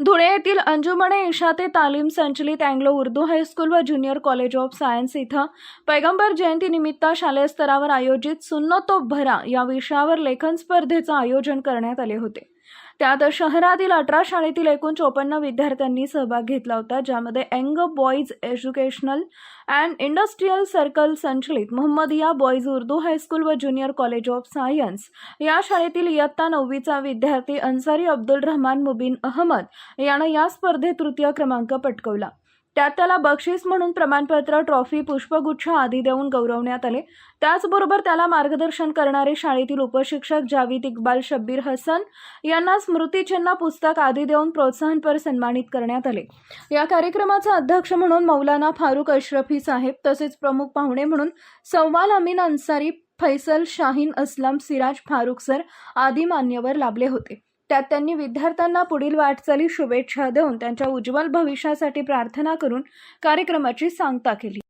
धुळे येथील अंजुमने इशाते तालीम संचलित Anglo Urdu high school व ज्युनियर कॉलेज ऑफ सायन्स इथं पैगंबर जयंतीनिमित्त शालेय स्तरावर आयोजित सुन्नो तो भरा या विषयावर लेखन स्पर्धेचं आयोजन करण्यात आले होते. त्यात शहरातील अठरा शाळेतील एकूण चोपन्न विद्यार्थ्यांनी सहभाग घेतला होता ज्यामध्ये अँग boys educational and industrial circle संचलित Mohammadia boys Urdu high school व ज्युनियर कॉलेज ऑफ सायन्स या शाळेतील इयत्ता नववीचा विद्यार्थी अन्सारी अब्दुल रहमान मुबीन अहमद यानं या स्पर्धेत तृतीय क्रमांक पटकवला. त्यात त्याला बक्षीस म्हणून प्रमाणपत्र ट्रॉफी पुष्पगुच्छ आदी देऊन गौरवण्यात आले. त्याचबरोबर त्याला मार्गदर्शन करणारे शाळेतील उपशिक्षक जावीद इक्बाल शब्बीर हसन यांना स्मृतिचिन्ह पुस्तक आदी देऊन प्रोत्साहनपर सन्मानित करण्यात आले. या कार्यक्रमाचा अध्यक्ष म्हणून मौलाना फारुख अशरफी साहेब तसेच प्रमुख पाहुणे म्हणून सव्वाल अमीन अन्सारी फैसल शाहीन असलम सिराज फारुख सर आदी मान्यवर लाभले होते. त्यात त्यांनी विद्यार्थ्यांना पुढील वाटचाली शुभेच्छा देऊन त्यांच्या उज्ज्वल भविष्यासाठी प्रार्थना करून कार्यक्रमाची सांगता केली.